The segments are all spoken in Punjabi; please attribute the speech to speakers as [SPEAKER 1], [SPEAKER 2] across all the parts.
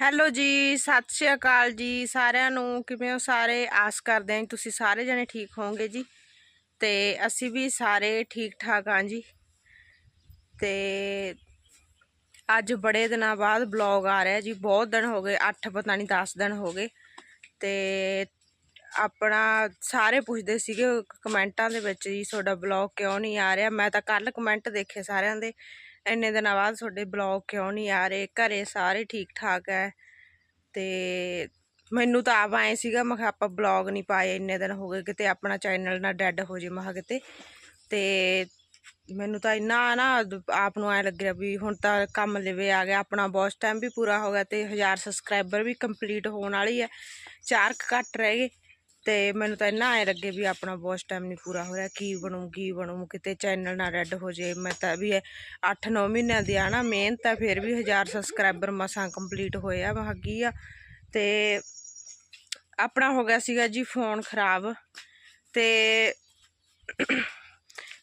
[SPEAKER 1] ਹੈਲੋ ਜੀ, ਸਤਿ ਸ਼੍ਰੀ ਅਕਾਲ ਜੀ ਸਾਰਿਆਂ ਨੂੰ। ਕਿਵੇਂ ਹੋ ਸਾਰੇ? ਆਸ ਕਰਦੇ ਹਾਂ ਤੁਸੀਂ ਸਾਰੇ ਜਣੇ ਠੀਕ ਹੋਵੋਗੇ ਜੀ। ਤੇ ਅਸੀਂ ਵੀ ਸਾਰੇ ਠੀਕ ਠਾਕ ਹਾਂ ਜੀ। ਤੇ ਅੱਜ ਬੜੇ ਦਿਨਾਂ ਬਾਅਦ ਬਲੌਗ ਆ ਰਿਹਾ ਜੀ। ਬਹੁਤ ਦਿਨ ਹੋ ਗਏ 8 ਪਤਾ ਨਹੀਂ 10 ਦਿਨ ਹੋ ਗਏ। ਤੇ ਆਪਣਾ ਸਾਰੇ ਪੁੱਛਦੇ ਸੀਗੇ ਕਮੈਂਟਾਂ ਦੇ ਵਿੱਚ ਜੀ, ਤੁਹਾਡਾ ਬਲੌਗ ਕਿਉਂ ਨਹੀਂ ਆ ਰਿਹਾ? ਮੈਂ ਤਾਂ ਕੱਲ ਕਮੈਂਟ ਦੇਖੇ ਸਾਰਿਆਂ ਦੇ। ਇੰਨੇ ਦਿਨਾਂ ਬਾਅਦ ਤੁਹਾਡੇ ਬਲੌਗ ਕਿਉਂ ਨਹੀਂ ਆ ਰਹੇ? ਘਰੇ ਸਾਰੇ ਠੀਕ ਠਾਕ ਹੈ ਤੇ ਮੈਨੂੰ ਤਾਂ ਆਪ ਆਏ ਸੀਗਾ, ਮੈਂ ਕਿਹਾ ਆਪਾਂ ਬਲੌਗ ਨਹੀਂ ਪਾਏ, ਇੰਨੇ ਦਿਨ ਹੋ ਗਏ ਕਿਤੇ ਆਪਣਾ ਚੈਨਲ ਨਾ ਡੈੱਡ ਹੋ ਜੇ, ਮੈਂ ਕਿਹਾ ਕਿਤੇ। ਤੇ ਮੈਨੂੰ ਤਾਂ ਇੰਨਾ ਨਾ ਆਪ ਨੂੰ ਐ ਲੱਗਿਆ ਵੀ ਹੁਣ ਤਾਂ ਕੰਮ ਲਿਵੇ ਆ ਗਿਆ, ਆਪਣਾ ਬੌਸ ਟਾਈਮ ਵੀ ਪੂਰਾ ਹੋ ਗਿਆ ਤੇ 1000 ਸਬਸਕ੍ਰਾਈਬਰ ਵੀ ਕੰਪਲੀਟ ਹੋਣ ਵਾਲੀ ਹੈ ਚਾਰ ਘੱਟ ਰਹਿ ਗਏ। ਤੇ ਮੈਨੂੰ ਤਾਂ ਇੰਨਾ ਐ ਲੱਗੇ ਵੀ ਆਪਣਾ ਬਹੁਤ ਟਾਈਮ ਨਹੀਂ ਪੂਰਾ ਹੋ ਰਿਹਾ, ਕੀ ਬਣੂ ਕੀ ਬਣੂ, ਕਿਤੇ ਚੈਨਲ ਨਾ ਰੈੱਡ ਹੋ ਜੇ, ਮੈਂ ਤਾਂ ਵੀ 8-9 ਮਹੀਨਿਆਂ ਦੀ ਆ ਨਾ ਮਿਹਨਤ ਆ ਫਿਰ ਵੀ 1000 ਸਬਸਕ੍ਰਾਈਬਰ ਮਸਾਂ ਕੰਪਲੀਟ ਹੋਏ ਆ ਮੈਂ ਆ। ਤੇ ਆਪਣਾ ਹੋ ਗਿਆ ਸੀਗਾ ਜੀ ਫੋਨ ਖਰਾਬ ਤੇ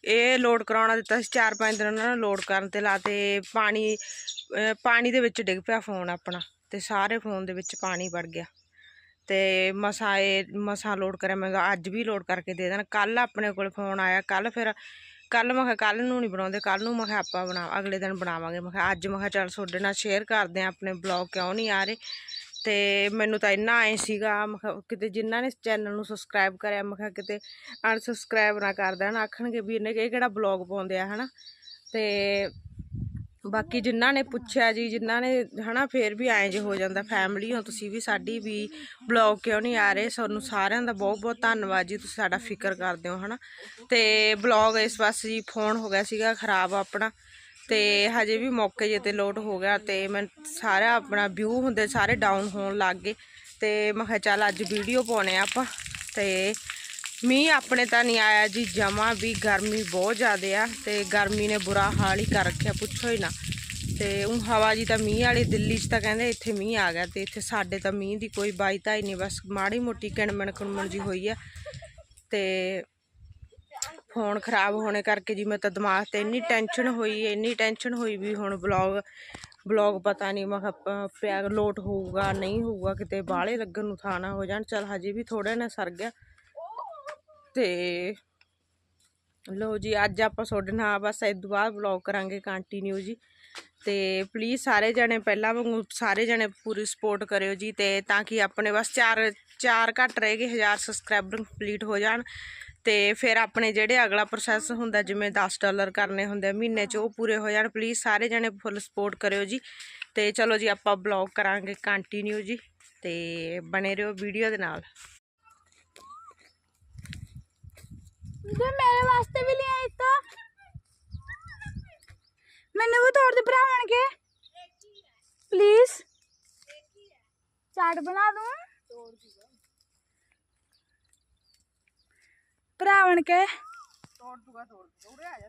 [SPEAKER 1] ਇਹ ਲੋਡ ਕਰਾਉਣਾ ਦਿੱਤਾ ਸੀ 4-5 ਦਿਨ ਉਹਨਾਂ ਨੇ ਲੋਡ ਕਰਨ ਤੇ ਲਾਤੇ ਪਾਣੀ ਪਾਣੀ ਦੇ ਵਿੱਚ ਡਿੱਗ ਪਿਆ ਫੋਨ ਆਪਣਾ ਤੇ ਸਾਰੇ ਫੋਨ ਦੇ ਵਿੱਚ ਪਾਣੀ ਵੜ ਗਿਆ। ਤੇ ਮਸਾਂ ਇਹ ਮਸਾਂ ਲੋਡ ਕਰਿਆ। ਮੈਂ ਕਿਹਾ, ਅੱਜ ਵੀ ਲੋਡ ਕਰਕੇ ਦੇ ਦੇਣ। ਕੱਲ ਆਪਣੇ ਕੋਲ ਫੋਨ ਆਇਆ। ਕੱਲ ਫਿਰ ਕੱਲ ਮੈਂ ਕਿਹਾ ਕੱਲ ਨੂੰ ਨਹੀਂ ਬਣਾਉਂਦੇ। ਕੱਲ ਨੂੰ ਮੈਂ ਕਿਹਾ, ਆਪਾਂ ਬਣਾ, ਅਗਲੇ ਦਿਨ ਬਣਾਵਾਂਗੇ। ਮੈਂ ਕਿਹਾ, ਅੱਜ ਮੈਂ ਕਿਹਾ, ਚੱਲ ਤੁਹਾਡੇ ਨਾਲ ਸ਼ੇਅਰ ਕਰਦੇ ਆ ਆਪਣੇ ਬਲੌਗ ਕਿਉਂ ਨਹੀਂ ਆ ਰਹੇ? ਤੇ ਮੈਨੂੰ ਤਾਂ ਇੰਨਾ ਆਏ ਸੀਗਾ, ਮੈਂ ਕਿਹਾ, ਕਿਤੇ ਜਿਨ੍ਹਾਂ ਨੇ ਚੈਨਲ ਨੂੰ ਸਬਸਕ੍ਰਾਈਬ ਕਰਿਆ, ਮੈਂ ਕਿਹਾ, ਕਿਤੇ ਅਨਸਬਸਕ੍ਰਾਈਬ ਨਾ ਕਰ ਦੇਣ। ਆਖਣਗੇ ਵੀ ਇਹਨੇ ਇਹ ਕਿਹੜਾ ਬਲੌਗ ਪਾਉਂਦੇ ਆ, ਹਨਾ? ਤੇ ਬਾਕੀ ਜਿਨ੍ਹਾਂ ਨੇ ਪੁੱਛਿਆ ਜੀ, ਜਿਨ੍ਹਾਂ ਨੇ ਹਨਾ ਫੇਰ ਵੀ ਐਂ ਜੇ ਹੋ ਜਾਂਦਾ ਫੈਮਿਲੀ ਹੋ, ਤੁਸੀਂ ਵੀ ਸਾਡੀ ਵੀ ਬਲੌਗ ਕਿਉਂ ਨਹੀਂ ਆ ਰਹੇ? ਸਾਨੂੰ ਸਾਰਿਆਂ ਦਾ ਬਹੁਤ ਬਹੁਤ ਧੰਨਵਾਦ ਜੀ, ਤੁਸੀਂ ਸਾਡਾ ਫਿਕਰ ਕਰਦੇ ਹੋ ਹਨਾ। ਤੇ ਬਲੌਗ ਇਸ ਪਾਸੇ ਜੀ ਫੋਨ ਹੋ ਗਿਆ ਸੀਗਾ ਖਰਾਬ ਆਪਣਾ, ਤੇ ਹਜੇ ਵੀ ਮੌਕੇ ਜੇ ਤੇ ਲੋਡ ਹੋ ਗਿਆ ਤੇ ਮੈਂ ਸਾਰਾ ਆਪਣਾ ਵਿਊ ਹੁੰਦੇ ਸਾਰੇ ਡਾਊਨ ਹੋਣ ਲੱਗ ਗਏ। ਤੇ ਮੈਂ ਕਿਹਾ ਚੱਲ ਅੱਜ ਵੀਡੀਓ ਪਾਉਣੇ ਆ ਆਪਾਂ, ਤੇ ਮੀਂਹ ਆਪਣੇ ਤਾਂ ਨਹੀਂ ਆਇਆ ਜੀ, ਜਮਾ ਵੀ ਗਰਮੀ ਬਹੁਤ ਜ਼ਿਆਦੇ ਆ ਤੇ ਗਰਮੀ ਨੇ ਬੁਰਾ ਹਾਲ ਹੀ ਕਰ ਰੱਖਿਆ, ਪੁੱਛੋ ਹੀ ਨਾ। ਤੇ ਉਹ ਹਵਾ ਜੀ ਤਾਂ ਮੀਂਹ ਵਾਲੀ, ਦਿੱਲੀ 'ਚ ਤਾਂ ਕਹਿੰਦੇ ਇੱਥੇ ਮੀਂਹ ਆ ਗਿਆ ਤੇ ਇੱਥੇ ਸਾਡੇ ਤਾਂ ਮੀਂਹ ਦੀ ਕੋਈ ਬਾਈਤਾ ਹੀ ਨਹੀਂ, ਬਸ ਮਾੜੀ ਮੋਟੀ ਕਿਣਮਣ ਕੁਣਮਣ ਜੀ ਹੋਈ ਆ। ਤੇ ਫੋਨ ਖਰਾਬ ਹੋਣੇ ਕਰਕੇ ਜੀ ਮੈਂ ਤਾਂ ਦਿਮਾਗ ਤੇ ਇੰਨੀ ਟੈਨਸ਼ਨ ਹੋਈ, ਇੰਨੀ ਟੈਨਸ਼ਨ ਹੋਈ ਵੀ ਹੁਣ ਬਲੌਗ ਬਲੌਗ ਪਤਾ ਨਹੀਂ, ਮੈਂ ਪਿਆ ਲੋਟ ਹੋਊਗਾ, ਨਹੀਂ ਹੋਊਗਾ, ਕਿਤੇ ਬਾਹਲੇ ਲੱਗਣ ਨੂੰ ਥਾਂ ਨਾ ਹੋ ਜਾਣ, ਚਲ ਹਜੇ ਵੀ ਥੋੜਾ ਨਾ ਸਰ ਗਿਆ। ਤੇ ਲੋ ਜੀ, ਅੱਜ ਆਪਾਂ ਤੁਹਾਡੇ ਨਾਲ ਬਸ ਇਸ ਤੋਂ ਬਾਅਦ ਵਲੌਗ ਕਰਾਂਗੇ ਕੰਟੀਨਿਊ ਜੀ। ਤੇ ਪਲੀਜ਼ ਸਾਰੇ ਜਣੇ ਪਹਿਲਾਂ ਵਾਂਗੂ ਸਾਰੇ ਜਣੇ ਪੂਰੀ ਸਪੋਰਟ ਕਰਿਓ ਜੀ ਤੇ ਤਾਂ ਕਿ ਆਪਣੇ ਬਸ ਚਾਰ ਚਾਰ ਘੱਟ ਰਹਿ ਗਏ 1000 ਸਬਸਕ੍ਰਾਈਬਰ ਕੰਪਲੀਟ ਹੋ ਜਾਣ। ਤੇ ਫਿਰ ਆਪਣੇ ਜਿਹੜੇ ਅਗਲਾ ਪ੍ਰੋਸੈਸ ਹੁੰਦਾ, ਜਿਵੇਂ 10 ਡਾਲਰ ਕਰਨੇ ਹੁੰਦੇ ਮਹੀਨੇ 'ਚ ਉਹ ਪੂਰੇ ਹੋ ਜਾਣ। ਪਲੀਜ਼ ਸਾਰੇ ਜਣੇ ਫੁੱਲ ਸਪੋਰਟ ਕਰਿਓ ਜੀ। ਤੇ ਚਲੋ ਜੀ, ਆਪਾਂ ਬਲੌਗ ਕਰਾਂਗੇ ਕੰਟੀਨਿਊ ਜੀ। ਤੇ ਬਣੇ ਰਹੋ ਵੀਡੀਓ ਦੇ ਨਾਲ।
[SPEAKER 2] ਜੇ ਮੇਰੇ ਵਾਸਤੇ ਵੀ ਲਿਆਈ ਤਾਂ? ਮੈਨੂੰ ਵੀ ਤੋੜ ਦੇ ਪਲੀਜ਼ ਚਾਟ ਬਣਾ ਦੂੰ। ਭਰਾ ਬਣ ਕੇ।
[SPEAKER 1] ਤੋੜ ਦੂਗਾ ਤੋੜ ਦੂਗਾ। ਆ ਜਾ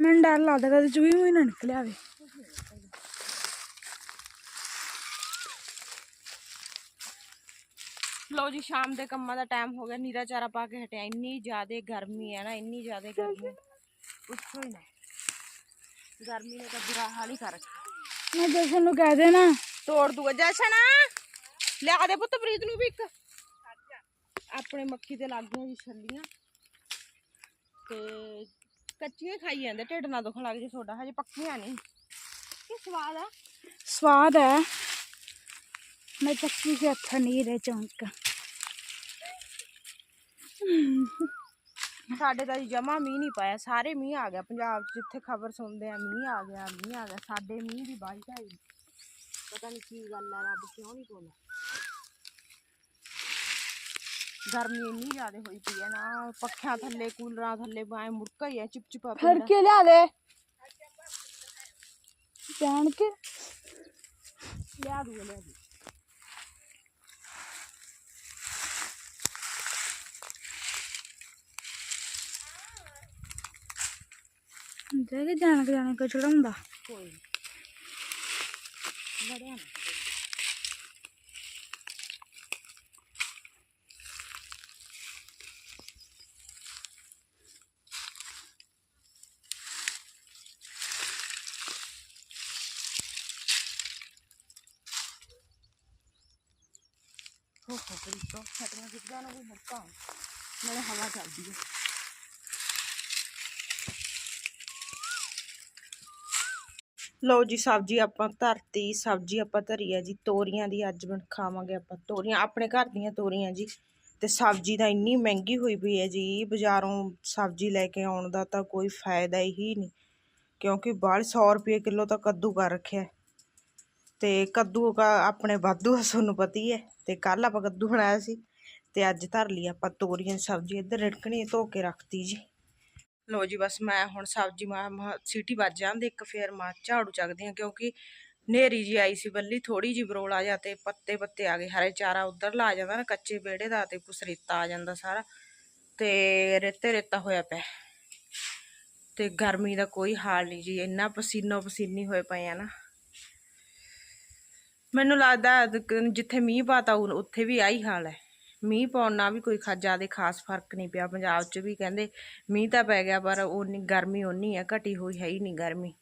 [SPEAKER 2] ਮੈਨੂੰ ਡਰ ਲੱਗਦਾ ਕਦੇ ਚੂਹੀ ਮੂਹੀ ਨਾ ਨਿਕਲ ਆਵੇ।
[SPEAKER 1] ਲੋ ਜੀ ਸ਼ਾਮ ਦੇ ਕੰਮਾਂ ਦਾ ਟਾਈਮ ਹੋ ਗਿਆ। ਨੀਰਾ ਚਾਰਾ ਪਾ ਕੇ ਹਟਿਆ। ਇੰਨੀ ਜ਼ਿਆਦੇ ਗਰਮੀ ਹੈ ਨਾ ਇੰਨੀ ਜ਼ਿਆਦੇ ਗਰਮੀ ਪੁੱਛੋ ਹੀ ਨਾ। ਗਰਮੀ ਨੇ ਤਾਂ ਬੁਰਾ ਹਾਲ ਹੀ ਕਰ ਰੱਖਿਆ।
[SPEAKER 2] ਮੈਂ ਜਸ਼ਨ ਨੂੰ ਕਹਿ ਦੇਣਾ।
[SPEAKER 1] ਤੋੜ ਦੂਗਾ। ਜਸ਼ਨ! ਲਿਆ ਦੇ ਪੁੱਤ ਪ੍ਰੀਤ ਨੂੰ ਵੀ ਇੱਕ। ਆਪਣੇ ਮੱਖੀ ਤੇ ਲੱਗ ਗਈਆਂ ਜੀ ਛੱਲੀਆਂ। ਤੇ ਕੱਚੀਆਂ ਖਾਈ ਜਾਂਦੇ। ਢਿੱਡ ਨਾ ਦੁਖਣ ਲੱਗ ਜੇ ਤੁਹਾਡਾ। ਹਜੇ ਪੱਕੀਆਂ ਨਹੀਂ। ਕੀ ਸਵਾਦ ਆ?
[SPEAKER 2] ਸਵਾਦ ਹੈ। ਮੈਂ ਚੱਕੀ ਸੇ ਅੱਥਾ ਨਹੀਂ ਰੇ ਚੌਂਕ
[SPEAKER 1] ਸਾਡੇ ਤਾਂ ਜਮਾ ਮੀਂਹ ਨਹੀਂ ਪਾਇਆ ਸਾਰੇ ਮੀਂਹ ਆ ਗਿਆ ਪੰਜਾਬ 'ਚ ਜਿੱਥੇ ਖਬਰ ਸੁਣਦੇ ਆ ਮੀਂਹ ਆ ਗਿਆ ਮੀਂਹ ਆ ਗਿਆ ਸਾਡੇ ਮੀਂਹ ਦੀ ਬਾਈ ਢਾਈ ਪਤਾ ਨਹੀਂ ਕੀ ਗੱਲ ਆ ਰੱਬ ਕਿਉਂ ਨਹੀਂ ਕੋਲ ਗਰਮੀ ਇੰਨੀ ਜ਼ਿਆਦਾ ਹੋਈ ਪਈ ਹੈ ਨਾ ਪੱਖਿਆਂ ਥੱਲੇ ਕੂਲਰਾਂ ਥੱਲੇ ਬਾਏ ਮੁੜਕਾ ਹੀ ਹੈ ਚਿਪਚਿਪਾ
[SPEAKER 2] ਫੜ
[SPEAKER 1] ਪੈਂਦਾ
[SPEAKER 2] ਕੇ ਲਿਆ ਦੇ ਜਾਣ ਕੇ
[SPEAKER 1] ਲਿਆ ਦੂਗਾ ਲਿਆ ਦੂ
[SPEAKER 2] ਦੇ ਕੇ ਜਾਣ ਕੇ ਜਾਣੇ ਕੋ ਚੜਾਉਂਦਾ
[SPEAKER 1] ਕੋਈ ਨੀ। ਵੜਿਆ ਨਾ ਹੋ ਹੋ ਕਰੀ ਤੋਂ ਛੱਟੀਆਂ ਕਿੱਦਾਂ ਨਾ ਕੋਈ ਮੁੱਕਾ ਨਾਲੇ ਹਵਾ ਚੱਲਦੀ ਹੈ ਲਓ ਜੀ, ਸਬਜ਼ੀ ਆਪਾਂ ਧਰਤੀ, ਸਬਜ਼ੀ ਆਪਾਂ ਧਰੀ ਆ ਜੀ, ਤੋਰੀਆਂ ਦੀ ਅੱਜ ਬਣ ਖਾਵਾਂਗੇ ਆਪਾਂ ਤੋਰੀਆਂ, ਆਪਣੇ ਘਰ ਦੀਆਂ ਤੋਰੀਆਂ ਜੀ। ਤੇ ਸਬਜ਼ੀ ਤਾਂ ਇੰਨੀ ਮਹਿੰਗੀ ਹੋਈ ਪਈ ਹੈ ਜੀ, ਬਾਜ਼ਾਰੋਂ ਸਬਜ਼ੀ ਲੈ ਕੇ ਆਉਣ ਦਾ ਤਾਂ ਕੋਈ ਫਾਇਦਾ ਹੀ ਨਹੀਂ। ਕਿਉਂਕਿ ਬਾਹਰ 100 ਰੁਪਏ ਕਿਲੋ ਤਾਂ ਕੱਦੂ ਕਰ ਰੱਖਿਆ ਹੈ। ਤੇ ਕੱਦੂ ਕਾ ਆਪਣੇ ਵਾਧੂ ਆ, ਤੁਹਾਨੂੰ ਪਤੀ ਹੈ ਤੇ ਕੱਲ ਆਪਾਂ ਕੱਦੂ ਬਣਾਇਆ ਸੀ। ਤੇ ਅੱਜ ਧਰ ਲਈ ਆਪਾਂ ਤੋਰੀਆਂ ਦੀ ਸਬਜ਼ੀ ਇੱਧਰ ਰਿੜਕਣੀ ਧੋ ਕੇ ਰੱਖਤੀ ਜੀ। ਲੋ ਜੀ ਬਸ ਮੈਂ ਹੁਣ ਸਬਜ਼ੀ ਮਾ, ਮਾ- ਸੀਟੀ ਵੱਜ ਜਾਂਦੇ, ਇੱਕ ਫੇਰ ਮਾ, ਝਾੜੂ ਚੱਕਦੀ ਹਾਂ ਕਿਉਂਕਿ ਨੇਰੀ ਜੀ ਆਈ ਸੀ ਬੱਲੀ ਥੋੜੀ ਜੀ ਬਰੋਲਾ ਜਾ ਤੇ ਪੱਤੇ ਪੱਤੇ ਆ ਗਏ, ਹਰੇ ਚਾਰਾ ਉਧਰ ਲਾ ਜਾਂਦਾ ਨਾ, ਕੱਚੇ ਵਿਹੜੇ ਦਾ ਤੇ ਕੁਛ ਰੇਤਾ ਆ ਜਾਂਦਾ ਸਾਰਾ ਤੇ ਰੇਤੇ ਰੇਤਾ ਹੋਇਆ ਪਿਆ। ਤੇ ਗਰਮੀ ਦਾ ਕੋਈ ਹਾਲ ਨਹੀਂ ਜੀ, ਇੰਨਾ ਪਸੀਨੋ ਪਸੀਨੀ ਹੋਏ ਪਏ ਆ ਨਾ। ਮੈਨੂੰ ਲੱਗਦਾ ਜਿੱਥੇ ਮੀਂਹ ਪਾਤਾ ਉ- ਉੱਥੇ ਵੀ ਆਹੀ ਹਾਲ ਹੈ। ਮੀਂਹ ਪਾਉਣ ਨਾਲ ਵੀ ਕੋਈ ਖਾ, ਜ਼ਿਆਦਾ ਖਾਸ ਫ਼ਰਕ ਨਹੀਂ ਪਿਆ। ਪੰਜਾਬ 'ਚ ਵੀ ਕਹਿੰਦੇ ਮੀਂਹ ਤਾਂ ਪੈ ਗਿਆ, ਪਰ ਉਨੀ ਗਰਮੀ ਉਨੀ ਹੈ, ਘਟੀ ਹੋਈ ਹੈ ਹੀ ਨਹੀਂ ਗਰਮੀ।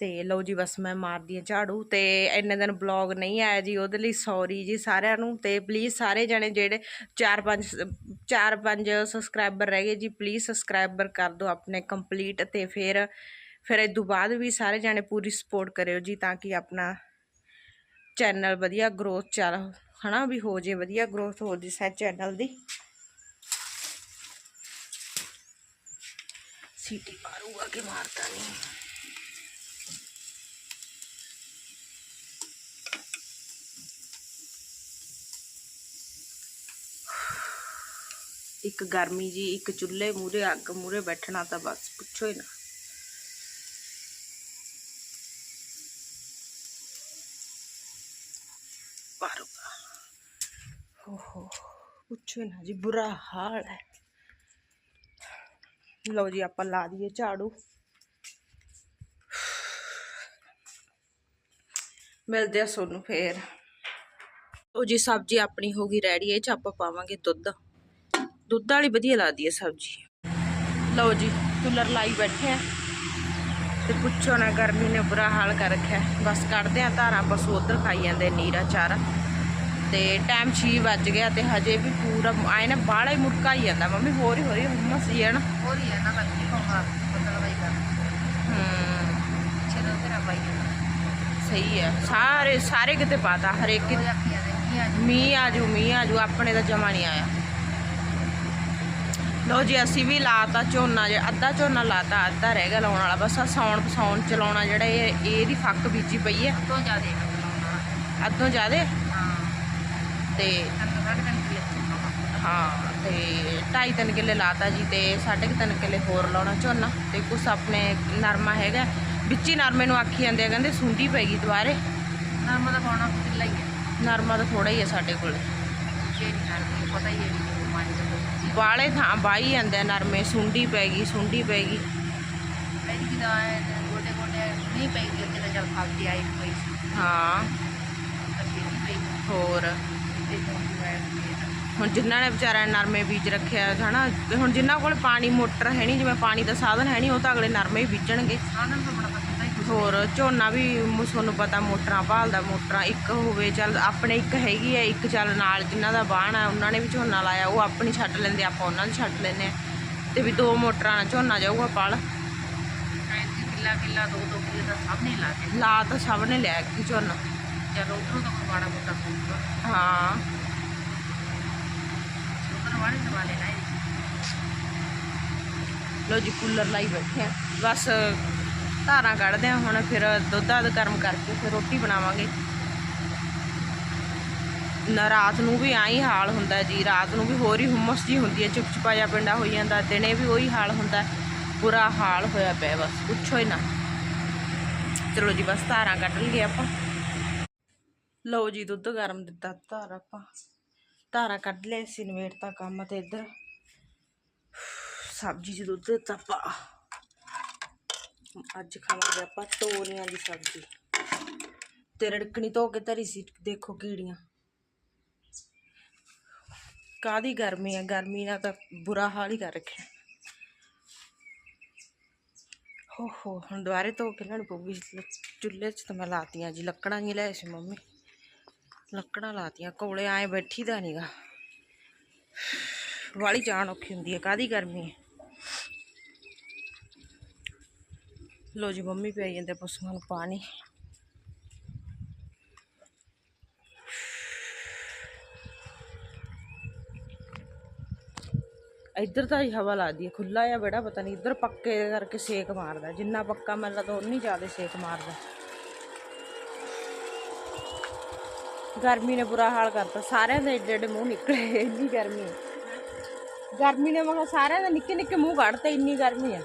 [SPEAKER 1] ਤੇ ਲਓ ਜੀ, ਬਸ ਮੈਂ ਮਾਰਦੀ ਹਾਂ ਝਾੜੂ। ਤੇ ਇੰਨੇ ਦਿਨ ਬਲੌਗ ਨਹੀਂ ਆਇਆ ਜੀ, ਉਹਦੇ ਲਈ ਸੌਰੀ ਜੀ ਸਾਰਿਆਂ ਨੂੰ। ਤੇ ਪਲੀਜ਼ ਸਾਰੇ ਜਣੇ ਜਿਹੜੇ 4-5 4-5 ਸਬਸਕ੍ਰਾਈਬਰ ਰਹਿ ਗਏ ਜੀ ਪਲੀਜ਼ ਸਬਸਕ੍ਰਾਈਬਰ ਕਰ ਦਿਓ ਆਪਣੇ ਕੰਪਲੀਟ ਤੇ ਫਿਰ ਫਿਰ ਇਸ ਤੋਂ ਬਾਅਦ ਵੀ ਸਾਰੇ ਜਣੇ ਪੂਰੀ ਸਪੋਰਟ ਕਰਿਓ ਜੀ, ਤਾਂ ਕਿ ਆਪਣਾ ਚੈਨਲ ਵਧੀਆ ਗਰੋਥ ਚੱਲ ਹਨਾ ਵੀ ਹੋ ਜੇ ਵਧੀਆ ਗਰੋਥ ਹੋ ਜੇ ਸੈ ਚੈਨਲ ਦੀ। ਸੀਟੀ ਮਾਰੂਗਾ ਕਿ ਮਾਰਦਾ ਨਹੀਂ ਇੱਕ ਗਰਮੀ ਜੀ, ਇੱਕ ਚੁੱਲ੍ਹੇ ਮੂਰੇ ਅੱਗ ਮੂਰੇ ਬੈਠਣਾ ਤਾਂ ਬਸ, ਪੁੱਛੋ ਹੀ ਨਾ ਮਾਰੂਗਾ ਓਹੋ ਪੁੱਛੋ ਨਾ ਜੀ, ਬੁਰਾ ਹਾਲ ਹੈ। ਲਓ ਜੀ, ਆਪਾਂ ਲਾ ਦਈਏ ਝਾੜੂ। ਮਿਲਦੇ ਆ ਸੋਨੂੰ ਫੇਰ। ਉਹ ਜੀ, ਸਬਜ਼ੀ ਆਪਣੀ ਹੋ ਗਈ ਰੈਡੀ, ਇਹ ਚ ਆਪਾਂ ਪਾਵਾਂਗੇ ਦੁੱਧ। ਦੁੱਧ ਵਾਲੀ ਵਧੀਆ ਲੱਗਦੀ ਹੈ ਸਬਜ਼ੀ। ਲਓ ਜੀ, ਕੂਲਰ ਲਾਈ ਬੈਠੇ ਆ। ਤੇ ਪੁੱਛੋ ਨਾ, ਗਰਮੀ ਨੇ ਬੁਰਾ ਹਾਲ ਕਰ ਰੱਖਿਆ। ਬਸ ਕੱਢਦੇ ਆ ਧਾਰਾਂ ਪਸ਼ੂ ਉਧਰ ਖਾਈ ਜਾਂਦੇ ਨੀਰਾ ਚਾਰਾ। ਤੇ ਟਾਈਮ 6 ਵੱਜ ਗਿਆ ਤੇ ਹਜੇ ਵੀ ਪੂਰਾ ਆਏ ਨਾ ਬਾਹਲਾ ਹੀ ਮੁੜਕਾ ਹੀ ਜਾਂਦਾ। ਮੰਮੀ ਹੋਰ ਹੀ ਹੋ ਰਹੀ ਹੁਮਸ ਹੀ ਹੈ ਨਾ
[SPEAKER 3] ਹੋ ਰਹੀ ਹੈ ਨਾ ਲੱਗੀ ਹੋਗਾ ਬਦਲ ਵਾਈ ਕਰ
[SPEAKER 1] ਹੂੰ
[SPEAKER 3] ਚਲੋ ਤੇਰਾ ਬਾਈ
[SPEAKER 1] ਸਹੀ ਹੈ ਸਾਰੇ ਸਾਰੇ ਕਿਤੇ ਪਾਤਾ ਹਰੇਕ ਮੀਂਹ ਆਜੂ। ਮੀਂਹ ਆਜੂ ਆਪਣੇ ਤਾਂ ਜਮਾ ਨਹੀਂ ਆਇਆ। ਲੋ ਜੀ ਅਸੀਂ ਵੀ ਲਾਤਾ ਝੋਨਾ ਜੇ ਅੱਧਾ ਝੋਨਾ ਲਾਤਾ ਅੱਧਾ ਰਹਿ ਗਿਆ ਲਾਉਣ ਵਾਲਾ। ਬਸ ਆ ਸੌਣ ਪਸੌਣ ਚਲਾਉਣਾ ਜਿਹੜਾ ਇਹ ਇਹਦੀ ਫੱਕ ਬੀਜੀ ਪਈ ਹੈ
[SPEAKER 3] ਤੋਂ ਜ਼ਿਆਦੇ ਲਾਉਣਾ
[SPEAKER 1] ਅੱਧੋਂ ਜ਼ਿਆਦੇ? ਤੇ ਹਾਂ ਤੇ ਢਾਈ ਤਿੰਨ ਕਿੱਲੇ ਲਾਤਾ ਜੀ ਤੇ ਸਾਢੇ ਕੁ ਤਿੰਨ ਕਿੱਲੇ ਹੋਰ ਲਾਉਣਾ ਝੋਨਾ ਤੇ ਕੁਛ ਆਪਣੇ ਨਰਮਾ ਹੈਗਾ। ਵਿੱਚ ਨਰਮੇ ਨੂੰ ਆਖੀ ਜਾਂਦੇ ਆ ਕਹਿੰਦੇ ਸੁੰਡੀ ਪੈ ਗਈ ਦੁਬਾਰੇ।
[SPEAKER 3] ਨਰਮਾ ਦਾ ਪਾਉਣਾ ਕਿੱਲਾ ਹੀ ਹੈ
[SPEAKER 1] ਨਰਮਾ ਤਾਂ ਥੋੜਾ ਹੀ ਹੈ ਸਾਡੇ ਕੋਲ।
[SPEAKER 3] ਪਤਾ ਹੀ ਹੈ
[SPEAKER 1] ਬਾਲੇ ਥਾਂ ਬਾਈ ਜਾਂਦੇ ਨਰਮੇ ਸੁੰਡੀ ਪੈ ਗਈ ਸੁੰਡੀ ਪੈ ਗਈ।
[SPEAKER 3] ਗੋਡੇ ਗੋਡੇ ਨਹੀਂ ਆਈ
[SPEAKER 1] ਹਾਂ। ਹੋਰ?
[SPEAKER 3] ਹੁਣ
[SPEAKER 1] ਜਿਨ੍ਹਾਂ ਨੇ ਵਿਚਾਰਿਆਂ ਨੇ ਨਰਮੇ ਬੀਜ ਰੱਖਿਆ ਹਨਾ? ਹੁਣ ਜਿਨ੍ਹਾਂ ਕੋਲ ਪਾਣੀ ਮੋਟਰ ਹੈ ਨਹੀਂ ਜਿਵੇਂ ਪਾਣੀ ਦਾ ਸਾਧਨ ਹੈ ਨਹੀਂ ਉਹ ਤਾਂ ਅਗਲੇ ਨਰਮੇ ਹੀ ਬੀਜਣਗੇ।
[SPEAKER 3] ਹੀ
[SPEAKER 1] ਹੋਰ ਝੋਨਾ ਵੀ ਤੁਹਾਨੂੰ ਪਤਾ ਮੋਟਰਾਂ ਭਾਲਦਾ ਮੋਟਰਾਂ ਇੱਕ ਹੋਵੇ ਚੱਲ ਆਪਣੇ ਇੱਕ ਹੈਗੀ ਹੈ ਇੱਕ ਚੱਲ ਨਾਲ ਜਿਨ੍ਹਾਂ ਦਾ ਬਾਣ ਆ ਉਹਨਾਂ ਨੇ ਵੀ ਝੋਨਾ ਲਾਇਆ ਉਹ ਆਪਣੀ ਛੱਡ ਲੈਂਦੇ ਆਪਾਂ ਉਹਨਾਂ ਦੀ ਛੱਡ ਲੈਂਦੇ ਆ ਤੇ ਵੀ ਦੋ ਮੋਟਰਾਂ ਨਾਲ ਝੋਨਾ ਜਾਊਗਾ ਪਲ।
[SPEAKER 3] ਕਿੱਲਾ ਕਿੱਲਾ ਦੋ ਦੋ ਕਿੱਲੇ ਦਾ ਸਭ ਨਹੀਂ ਲਾ ਕੇ।
[SPEAKER 1] ਲਾ ਤਾਂ ਸਭ ਨੇ ਲਿਆ ਕਿ ਝੋਨਾ।
[SPEAKER 3] ਚਲੋ ਉਧਰੋਂ ਤਾਂ ਮਾੜਾ ਮੋਟਾ ਪਊਗਾ
[SPEAKER 1] ਹਾਂ।
[SPEAKER 3] ਉਧਰ ਵਾਲੇ ਦਵਾ ਲੈਣਾ ਹੈ
[SPEAKER 1] ਲੋ ਜੀ ਕੂਲਰ ਲਾਈ ਬੈਠੇ ਆ। ਬਸ ਧਾਰਾਂ ਕੱਢਦੇ ਆ ਹੁਣ ਫਿਰ ਦੁੱਧ ਦੱਧ ਗਰਮ ਕਰਕੇ ਫਿਰ ਰੋਟੀ ਬਣਾਵਾਂਗੇ। ਨਾ ਰਾਤ ਨੂੰ ਵੀ ਆਹੀ ਹਾਲ ਹੁੰਦਾ ਜੀ ਰਾਤ ਨੂੰ ਵੀ ਹੋਰ ਹੀ ਹੁਮਸ ਜੀ ਹੁੰਦੀ ਹੈ ਚਿਪਚਿਪਾ ਜਿਹਾ ਪਿੰਡਾ ਹੋਈ ਜਾਂਦਾ ਦਿਨੇ ਵੀ ਉਹੀ ਹਾਲ ਹੁੰਦਾ ਬੁਰਾ ਹਾਲ ਹੋਇਆ ਪਿਆ ਬਸ ਪੁੱਛੋ ਹੀ ਨਾ। ਚਲੋ ਜੀ ਬਸ ਧਾਰਾਂ ਕੱਢ ਲਈਏ ਆਪਾਂ। ਲਓ ਜੀ, ਦੁੱਧ ਗਰਮ ਦਿੱਤਾ, ਧਾਰਾ ਆਪਾਂ। ਧਾਰਾਂ ਕੱਢ ਲਿਆ ਸੀ ਨਵੇੜਤਾ ਕੰਮ ਤੇ ਇੱਧਰ। ਸਬਜ਼ੀ ਚ ਦੁੱਧ ਦਿੱਤਾ ਆਪਾਂ। ਅੱਜ ਖਾਵਾਂਗੇ ਆਪਾਂ ਤੋਰੀਆਂ ਦੀ ਸਬਜ਼ੀ। ਤੇ ਰੜਕਣੀ ਧੋ ਕੇ ਧਰੀ ਸੀ, ਦੇਖੋ ਕੀੜੀਆਂ। ਕਾਦੀ ਗਰਮੀ ਆ? ਗਰਮੀ ਨਾਲ ਤਾਂ ਬੁਰਾ ਹਾਲ ਹੀ ਕਰ ਰੱਖਿਆ। ਹੋ ਹੋ, ਹੁਣ ਦੁਬਾਰੇ ਧੋ ਕੇ ਲੈਣ ਪਊਗੀ। ਚੁੱਲ੍ਹੇ 'ਚ ਤਾਂ ਮੈਂ ਲਾਤੀਆਂ ਜੀ, ਲੱਕੜਾਂ ਨਹੀਂ ਲੈ ਸੀ ਮੰਮੀ। ਲੱਕੜਾਂ ਲਾਤੀਆਂ, ਕੋਲੇ ਆਏ ਬੈਠੀ ਦਾ ਨੀਗਾ ਵਾਲੀ ਜਾਣ ਔਖੀ ਹੁੰਦੀ ਹੈ ਕਾਦੀ ਗਰਮੀ ਲੋ ਜੀ, ਮੰਮੀ ਪਿਆਈ ਜਾਂਦੇ ਪਸ਼ੂਆਂ ਨੂੰ ਪਾਣੀ। ਇੱਧਰ ਤਾਂ ਹੀ ਹਵਾ ਲੱਗਦੀ ਹੈ ਖੁੱਲਾ ਜਾਂ ਬੜਾ, ਪਤਾ ਨਹੀਂ ਇੱਧਰ ਪੱਕੇ ਕਰਕੇ ਸੇਕ ਮਾਰਦਾ, ਜਿੰਨਾ ਪੱਕਾ ਮੈਨੂੰ ਲੱਗਦਾ ਉਨੀ ਜ਼ਿਆਦਾ ਸੇਕ ਮਾਰਦਾ। ਗਰਮੀ ਨੇ ਬੁਰਾ ਹਾਲ ਕਰਤਾ ਸਾਰਿਆਂ ਦੇ ਏਡੇ ਏਡੇ ਮੂੰਹ ਨਿਕਲੇ ਇੰਨੀ ਗਰਮੀ ਹੈ ਗਰਮੀ ਨੇ ਮਗਾ ਸਾਰਿਆਂ ਦੇ ਨਿੱਕੇ ਨਿੱਕੇ ਮੂੰਹ ਕੱਢਤੇ ਇੰਨੀ ਗਰਮੀ ਹੈ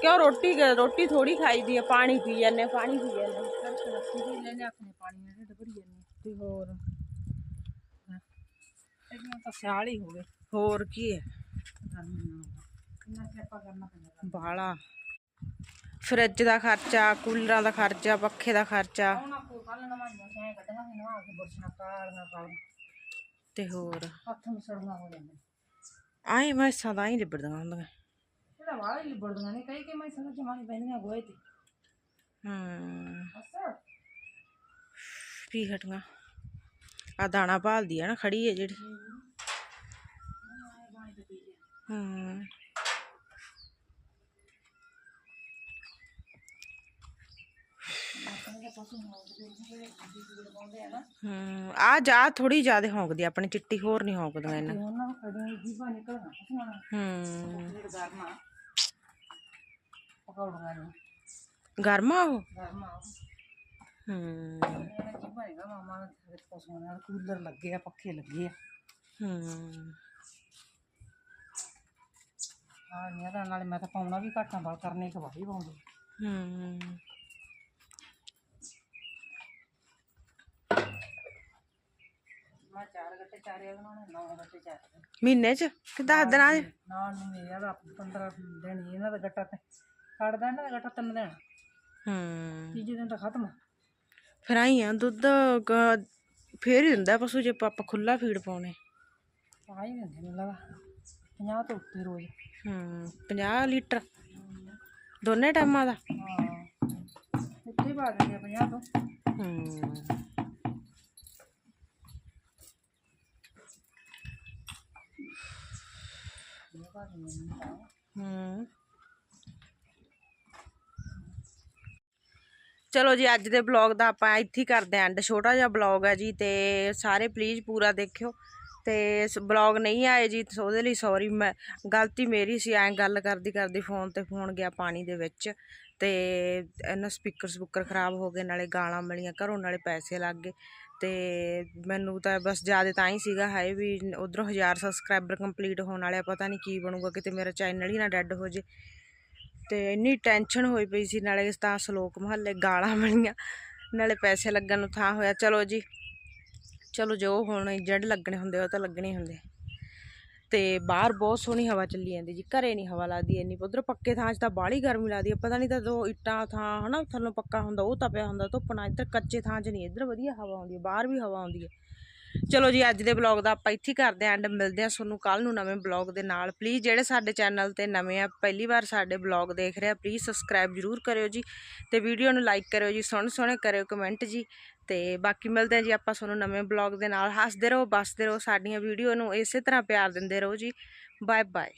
[SPEAKER 1] ਕਿਉਂ ਰੋਟੀ ਰੋਟੀ ਥੋੜੀ ਖਾਈਦੀ ਹੈ ਪਾਣੀ ਪੀ ਜਾਂਦੇ ਪਾਣੀ ਪੀ ਜਾਂਦੇ
[SPEAKER 3] ਲੈਣੇ ਆਪਣੇ ਪਾਣੀ ਨਾਲ ਢੱਡ ਭਰੀ ਜਾਂਦੇ
[SPEAKER 1] ਤੇ ਹੋਰ
[SPEAKER 3] ਇਹਨਾਂ ਤਾਂ ਸਿਆਲ ਹੀ? ਹੋ ਗਏ
[SPEAKER 1] ਹੋਰ ਕੀ ਹੈ?
[SPEAKER 3] ਗਰਮੀ ਨਾਲ ਕਿੰਨਾ ਸਿਆਪਾ ਕਰਨਾ ਪੈਂਦਾ
[SPEAKER 1] ਬਾਲਾ। ਫਰਿੱਜ ਦਾ ਖਰਚਾ ਕੂਲਰਾਂ ਦਾ ਖਰਚਾ ਪੱਖੇ ਦਾ ਖਰਚਾ
[SPEAKER 3] ਉਹਨਾਂ ਕੋ ਕੱਲ ਨਵਾਈਆਂ ਸੈਂ ਕੱਢਣਾ ਸੀ ਨਵਾ ਕੇ ਬੁਰਸ਼ਾਂ ਕਾਲੀਆਂ ਕਾਲੀਆਂ
[SPEAKER 1] ਤੇ ਹੋਰ
[SPEAKER 3] ਹੱਥ ਮਸੜੀਆਂ ਹੋ ਜਾਂਦੇ
[SPEAKER 1] ਆਈ ਮੈਸਾਂ ਤਾਂ ਹੀ ਲਿਬੜਦੀਆਂ ਹੁੰਦੀਆਂ
[SPEAKER 3] ਇਹਦਾ ਵਾਲਾ ਹੀ ਲਿਬੜਦੀਆਂ ਨੇ ਕਈ ਕਈ ਮੈਂ ਸਮਝ ਜਮਾਨੀ ਪੈਂਦੀਆਂ ਗੋਏ ਤੇ
[SPEAKER 1] ਹੂੰ
[SPEAKER 3] ਬਸ
[SPEAKER 1] ਪੀ ਹਟੀਆਂ ਆ ਦਾਣਾ ਭਾਲਦੀ ਆ ਨਾ ਖੜੀ ਹੈ ਜਿਹੜੀ ਹੂੰ ਹੂੰ ਆ ਜਾ ਥੋੜੀ ਜ਼ਿਆਦਾ ਹੌਂਕਦੀ ਆ, ਆਪਣੀ ਚਿੱਟੀ ਹੋਰ ਨਹੀਂ ਹੌਂਕਦੀਆਂ ਇਹਨਾਂ।
[SPEAKER 3] ਉਹਨਾਂ ਨੂੰ ਕੜੀਆਂ ਜੀਵਾਂ ਨਿਕਲਣਾ ਪਸੂਆਂ
[SPEAKER 1] ਹੂੰ
[SPEAKER 3] ਫਿਰ ਗਰਮਾ। ਪਕੌੜੀਆਂ ਨੂੰ।
[SPEAKER 1] ਗਰਮਾ ਉਹ?
[SPEAKER 3] ਗਰਮਾ
[SPEAKER 1] ਹੂੰ
[SPEAKER 3] ਇਹਨਾਂ ਜੀਵਾਂ ਹੈਗਾ ਮਾਮਾ ਦੇ ਪਸੂਆਂ ਨਾਲ ਕੂਲਰ ਲੱਗੇ ਆ ਪੱਖੇ ਲੱਗੇ ਆ।
[SPEAKER 1] ਹੂੰ
[SPEAKER 3] ਹਾਂ ਨਹੀਂ ਇਹਦਾ ਨਾਲੇ ਮੈਂ ਤਾਂ ਪਾਉਣਾ ਵੀ ਘੱਟਾਂ ਵਾਲ ਕਰਨੇ ਇੱਕ ਵਾਰੀ ਪਾਉਂਦੀ।
[SPEAKER 1] ਹੂੰ
[SPEAKER 3] ਮੈਂ ਚਾਰ ਗੱਟੇ ਚਾਰੇ ਬਣਾਉਣੇ ਨੌ ਗੱਟੇ ਚਾਰੇ।
[SPEAKER 1] ਮਹੀਨੇ ਚ? ਕਿ ਦਸ ਦਿਨਾਂ ਚ
[SPEAKER 3] ਨਾਲ ਨੂੰ ਮੇਰੇ ਦਾ 15 ਦਿਨ ਹੀ ਇਹਨਾਂ ਦਾ ਗੱਟਾ ਤੇ। ਕੱਢਦਾ ਇਹਨਾਂ ਦਾ ਗੱਟਾ ਤਿੰਨ ਦਿਨ।
[SPEAKER 1] ਹੂੰ।
[SPEAKER 3] ਤੀਜੇ ਦਿਨ ਤਾਂ ਖਤਮ।
[SPEAKER 1] ਫਿਰ ਆਈ ਆ ਦੁੱਧ ਗ- ਫੇਰ ਹੀ ਦਿੰਦਾ ਪਸ਼ੂ ਜੇ ਆਪਾਂ ਖੁੱਲਾ ਫੀਡ ਪਾਉਣੇ
[SPEAKER 3] ਆ ਹੀ ਦਿੰਦੇ ਮੈਨੂੰ ਲੱਗਦਾ 50 ਤੋਂ ਉੱਤੇ ਰੋਜ਼।
[SPEAKER 1] ਹੂੰ 50 ਲੀਟਰ। ਦੋਨੇ ਟਾਈਮਾਂ ਦਾ?
[SPEAKER 3] ਹਾਂ। ਇੱਥੇ ਪਾ ਦਿੰਦੇ ਆ 50 ਤੋਂ।
[SPEAKER 1] ਹੂੰ। ਹੂੰ। ਚਲੋ ਜੀ, ਅੱਜ ਦੇ ਬਲੌਗ ਦਾ ਆਪਾਂ ਇੱਥੇ ਕਰਦੇ ਆਂ ਐਂਡ ਛੋਟਾ ਜਿਹਾ ਬਲੌਗ ਹੈ ਜੀ ਤੇ ਸਾਰੇ ਪਲੀਜ਼ ਪੂਰਾ ਦੇਖਿਓ। ਤੇ ਬਲੌਗ ਨਹੀਂ ਆਏ ਜੀ ਉਹਦੇ ਲਈ ਸੌਰੀ ਮੈਂ ਗਲਤੀ ਮੇਰੀ ਸੀ, ਐਂ ਗੱਲ ਕਰਦੀ ਕਰਦੀ ਫੋਨ ਤੇ ਫੋਨ ਗਿਆ ਪਾਣੀ ਦੇ ਵਿੱਚ। ਤੇ ਇਹਨਾਂ ਸਪੀਕਰ ਸਪੂਕਰ ਖਰਾਬ ਹੋ ਗਏ, ਨਾਲੇ ਗਾਲਾਂ ਮਿਲੀਆਂ ਘਰੋਂ, ਨਾਲੇ ਪੈਸੇ ਲੱਗ ਗਏ। ਤੇ ਮੈਨੂੰ ਤਾਂ ਬਸ ਜ਼ਿਆਦਾ ਤਾਂ ਹੀ ਸੀਗਾ ਹਾਏ ਵੀ ਉਧਰੋਂ 1000 ਸਬਸਕ੍ਰਾਈਬਰ ਕੰਪਲੀਟ ਹੋਣ ਵਾਲੇ ਪਤਾ ਨਹੀਂ ਕੀ ਬਣੂਗਾ, ਕਿਤੇ ਮੇਰਾ ਚੈਨਲ ਹੀ ਨਾ ਡੈੱਡ ਹੋ ਜੇ। ਤੇ ਇੰਨੀ ਟੈਨਸ਼ਨ ਹੋਈ ਪਈ ਸੀ, ਨਾਲੇ ਤਾਂ ਸ਼ਲੋਕ ਮਹੱਲੇ ਗਾਲਾਂ ਮਿਲੀਆਂ, ਨਾਲੇ ਪੈਸੇ ਲੱਗਣ ਨੂੰ ਥਾਂ ਹੋਇਆ। ਚਲੋ ਜੀ, ਚਲੋ ਜੋ ਹੁਣ ਜੜ ਲੱਗਣੇ ਹੁੰਦੇ ਉਹ ਤਾਂ ਲੱਗਣੇ ਹੀ ਹੁੰਦੇ ਤੇ ਬਾਹਰ ਬਹੁਤ ਸੋਹਣੀ ਹਵਾ ਚੱਲੀ ਜਾਂਦੀ ਜੀ, ਘਰੇ ਨਹੀਂ ਹਵਾ ਲੱਗਦੀ ਇੰਨੀ, ਉਧਰ ਪੱਕੇ ਥਾਂ 'ਚ ਤਾਂ ਬਾਹਲੀ ਗਰਮੀ ਲੱਗਦੀ ਹੈ ਪਤਾ ਨਹੀਂ ਤਾਂ ਦੋ ਇੱਟਾਂ ਥਾਂ, ਹਨਾ, ਥੱਲੋਂ ਪੱਕਾ ਹੁੰਦਾ, ਉਹ ਤਾਂ ਪਿਆ ਹੁੰਦਾ, ਧੁੱਪ ਨਾਲ, ਇੱਧਰ ਕੱਚੇ ਥਾਂ 'ਚ ਨਹੀਂ, ਇੱਧਰ ਵਧੀਆ ਹਵਾ ਆਉਂਦੀ ਹੈ ਬਾਹਰ ਵੀ ਹਵਾ ਆਉਂਦੀ ਹੈ ਚਲੋ ਜੀ, ਅੱਜ ਦੇ ਬਲੌਗ ਦਾ ਆਪਾਂ ਇੱਥੇ ਹੀ ਕਰਦੇ ਆਂ ਐਂਡ ਮਿਲਦੇ ਆਂ ਤੁਹਾਨੂੰ ਕੱਲ ਨੂੰ ਨਵੇਂ ਬਲੌਗ ਦੇ ਨਾਲ। ਪਲੀਜ਼ ਜਿਹੜੇ ਸਾਡੇ ਚੈਨਲ ਤੇ ਨਵੇਂ ਆ, ਪਹਿਲੀ ਵਾਰ ਸਾਡੇ ਬਲੌਗ ਦੇਖ ਰਹੇ ਆ ਪਲੀਜ਼ ਸਬਸਕ੍ਰਾਈਬ ਜਰੂਰ ਕਰਿਓ ਜੀ ਤੇ ਵੀਡੀਓ ਨੂੰ ਲਾਈਕ ਕਰਿਓ ਜੀ, ਸੋਹਣੇ ਸੋਹਣੇ ਕਰਿਓ ਕਮੈਂਟ ਜੀ। ਤੇ ਬਾਕੀ ਮਿਲਦੇ ਆਂ ਜੀ ਆਪਾਂ ਤੁਹਾਨੂੰ ਨਵੇਂ ਬਲੌਗ ਦੇ ਨਾਲ। ਹੱਸਦੇ ਰਹੋ, ਬਸਦੇ ਰਹੋ ਸਾਡੀਆਂ ਵੀਡੀਓ ਨੂੰ। ਇਸੇ ਤਰ੍ਹਾਂ ਪਿਆਰ ਦਿੰਦੇ ਰਹੋ ਜੀ। Bye bye